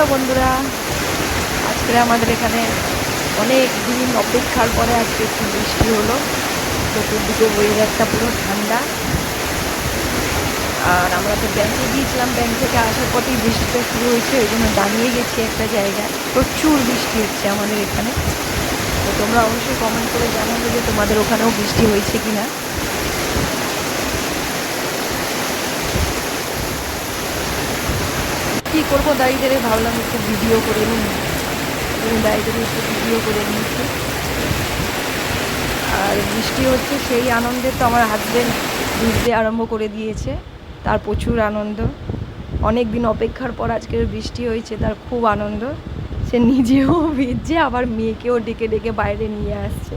Hello বন্ধুরা, আজকে আমাদের এখানে অনেক দিন অপেক্ষার পরে আজকে একটু বৃষ্টি হলো। চতুর্দিকে ওয়েদারটা পুরো ঠান্ডা। আর আমরা তো ব্যাংকে গিয়েছিলাম, ব্যাংক থেকে আসার পথেই বৃষ্টিটা শুরু হয়েছে, ওই জন্য দাঁড়িয়ে গেছি একটা জায়গায়। প্রচুর বৃষ্টি হচ্ছে আমাদের এখানে। তো তোমরা অবশ্যই কমেন্ট করে জানাবে যে তোমাদের ওখানেও বৃষ্টি হয়েছে কি না কী করব? দাঁড়িয়ে দাঁড়িয়ে ভাবলাম একটু ভিডিও করে নিই। দাঁড়িয়ে একটু ভিডিও করে নিয়েছি। আর বৃষ্টি হচ্ছে, সেই আনন্দে তো আমার হাজব্যান্ড ভিজতে আরম্ভ করে দিয়েছে। তার প্রচুর আনন্দ। অনেক দিন অপেক্ষার পর আজকের বৃষ্টি হয়েছে, তার খুব আনন্দ। সে নিজেও ভিজছে, আবার মেয়েকেও ডেকে ডেকে বাইরে নিয়ে আসছে।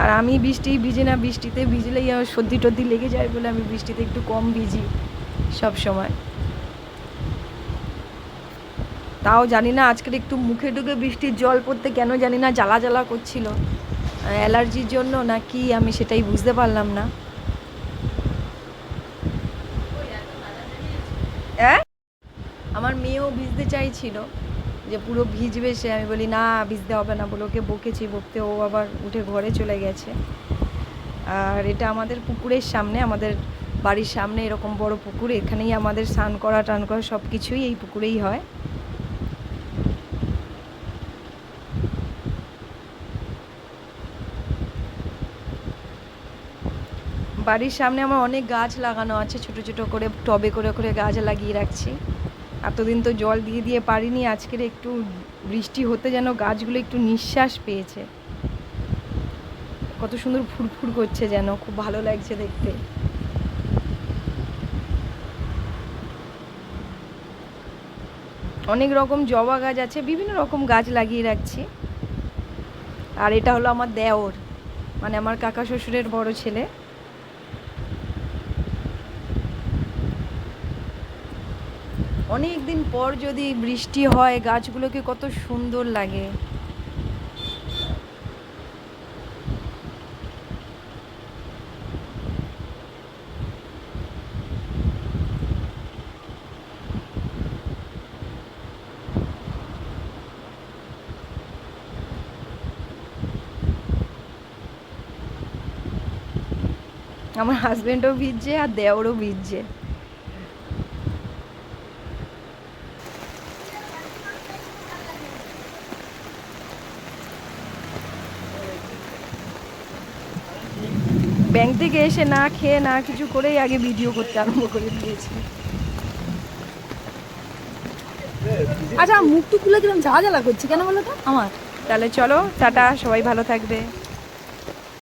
আর আমি বৃষ্টি ভিজে না, বৃষ্টিতে ভিজলেই আমার সর্দি টর্দি লেগে যায় বলে আমি বৃষ্টিতে একটু কম ভিজি সব সময়। তাও জানি না আজকের একটু মুখে ঢুকে বৃষ্টির জল পড়তে কেন জানি না জ্বালা জ্বালা করছিল। অ্যালার্জির জন্য না কি আমি সেটাই বুঝতে পারলাম না? আমার মেয়েও ভিজতে চাইছিল। যে পুরো ভিজবে সে, আমি বলি, না, ভিজতে হবে না। বলে ওকে বকেছি, বকতে ও আবার উঠে ঘরে চলে গেছে। আর এটা আমাদের পুকুরের সামনে, আমাদের বাড়ির সামনে এরকম বড় পুকুর, এখানেই আমাদের স্নান করা, টান করা সব কিছুই এই পুকুরেই হয়। বাড়ির সামনে আমার অনেক গাছ লাগানো আছে, ছোট ছোট করে, টবে করে করে গাছ লাগিয়ে রাখছি। এতদিন তো জল দিয়ে দিয়ে পারিনি, আজকের একটু বৃষ্টি হতে যেন গাছগুলো একটু নিঃশ্বাস পেয়েছে। কত সুন্দর ফুরফুর করছে যেন, খুব ভালো লাগছে দেখতে। অনেক রকম জবা গাছ আছে, বিভিন্ন রকম গাছ লাগিয়ে রাখছি। আর এটা হলো আমার দেওর মানে আমার কাকা শ্বশুরের বড় ছেলে। অনেক দিন পর যদি বৃষ্টি হয়, গাছগুলোকে কত সুন্দর লাগে। আমার হাজবেন্ডও ভিজছে আর দেওরও ভিজছে। ব্যাংক থেকে এসে না খেয়ে না কিছু করেই আগে ভিডিও করতে আরম্ভ করে দিয়েছি। আচ্ছা মুখ তো খুলে দিলাম যা জ্বালা করছে কেন বলো তো? আমার। তাহলে চলো টাটা সবাই ভালো থাকবে।